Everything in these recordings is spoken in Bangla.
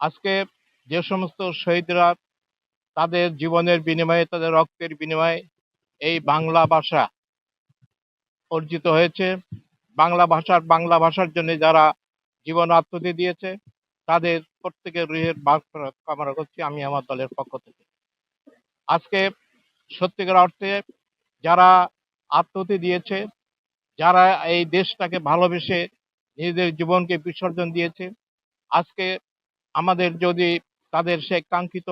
আজকে যে সমস্ত শহীদরা তাদের জীবনের বিনিময়ে, তাদের রক্তের বিনিময়ে এই বাংলা ভাষা অর্জিত হয়েছে। বাংলা ভাষার বাংলা ভাষার জন্য যারা জীবন আত্মতি দিয়েছে, তাদের প্রত্যেকের রুহের বাসফেরত কামনা করছি আমি আমার দলের পক্ষ থেকে। আজকে সত্যিকার অর্থে যারা আত্মতি দিয়েছে, যারা এই দেশটাকে ভালোবেসে নিজেদের জীবনকে বিসর্জন দিয়েছে, আজকে আমাদের যদি তাদের সে কাঙ্ক্ষিত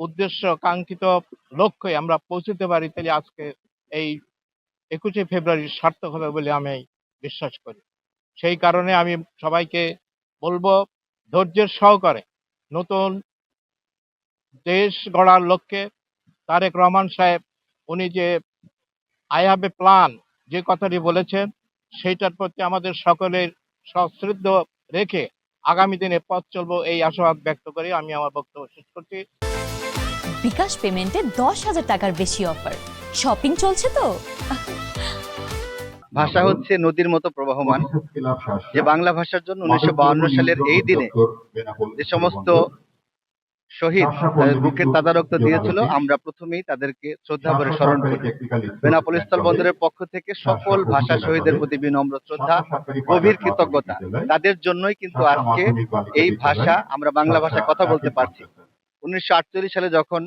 উদ্দেশ্য, কাঙ্ক্ষিত লক্ষ্যে আমরা পৌঁছতে পারি, তাহলে আজকে এই একুশে ফেব্রুয়ারি সার্থক হবে বলে আমি বিশ্বাস করি। সেই কারণে আমি সবাইকে বলব, ধৈর্যের সহকারে নতুন দেশ গড়ার লক্ষ্যে তারেক রহমান সাহেব, উনি যে আই হ্যাভ এ প্ল্যান, যে কথাটি বলেছেন, সেইটার প্রতি আমাদের সকলের সশ্রদ্ধ রেখে আগামী দিনে পথ চলবো এই আশাবাদ ব্যক্ত করে। আমি আমার বক্তব্য শেষ করছি। বিকাশ পেমেন্টে দশ হাজার টাকার বেশি অফার। শপিং চলছে তো? ভাষা হচ্ছে নদীর মতো প্রবাহমান। যে বাংলা ভাষার জন্য উনিশশো বাহান্ন সালের এই দিনে যে সমস্ত শহীদ বুকের তাজা রক্ত দিয়েছিল। আমরা প্রথমেই তাদেরকে শ্রদ্ধা করে স্মরণ করি। বেনাপোল স্থল বন্দরের পক্ষ থেকে সকল ভাষা শহীদের প্রতি বিনম্র শ্রদ্ধা গভীর কৃতজ্ঞতা। তাদের জন্যই কিন্তু আজকে এই ভাষা আমরা বাংলা ভাষায় কথা বলতে পারছি। উনিশশো আটচল্লিশ সালে যখন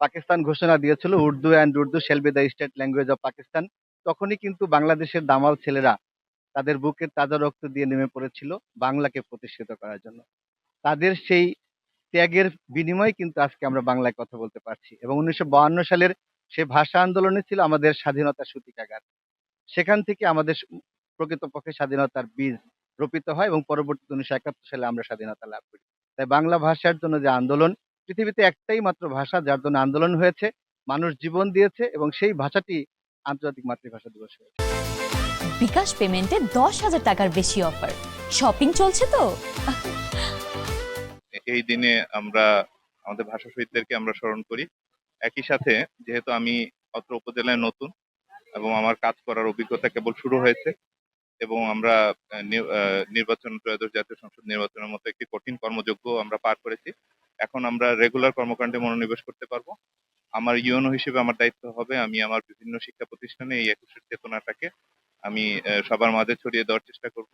পাকিস্তান ঘোষণা দিয়েছিল Urdu and Urdu shall be the state language of Pakistan তখনই কিন্তু বাংলাদেশের দামাল ছেলেরা তাদের বুকের তাজা রক্ত দিয়ে নেমে পড়েছিল বাংলাকে প্রতিষ্ঠিত করার জন্য। তাদের সেই ত্যাগের বিনিময়ে কিন্তু আজকে আমরা বাংলায় কথা বলতে পারছি। এবং উনিশশো সালের সে ভাষা আন্দোলনে ছিল আমাদের স্বাধীনতার সূতিকাগার। সেখান থেকে আমাদের প্রকৃতপক্ষে স্বাধীনতার বীজ রোপিত হয় এবং পরবর্তীতে উনিশশো একাত্তর সালে আমরা স্বাধীনতা লাভ করি। তাই বাংলা ভাষার জন্য যে আন্দোলন, পৃথিবীতে একটাই মাত্র ভাষা যার জন্য আন্দোলন হয়েছে, মানুষ জীবন দিয়েছে এবং সেই ভাষাটি আন্তর্জাতিক মাতৃভাষা দিবস হয়েছে। বিকাশ পেমেন্টে দশ হাজার টাকার বেশি অফার। শপিং চলছে তো? এই দিনে আমরা, আমাদের ভাষা শহীদদেরকে আমরা স্মরণ করি। একই সাথে, যেহেতু আমি অত্র উপজেলায় নতুন এবং আমার কাজ করার অভিজ্ঞতা কেবল শুরু হয়েছে এবং আমরা নির্বাচন, ত্রয়োদশ জাতীয় সংসদ নির্বাচনের মতো একটি কঠিন কর্মযোগ্য আমরা পার করেছি। এখন আমরা রেগুলার কর্মকাণ্ডে মনোনিবেশ করতে পারব। আমার ইউনো হিসেবে আমার দায়িত্ব হবে, আমি আমার বিভিন্ন শিক্ষা প্রতিষ্ঠানে এই একুশের চেতনাটাকে আমি সবার মাঝে ছড়িয়ে দেওয়ার চেষ্টা করব।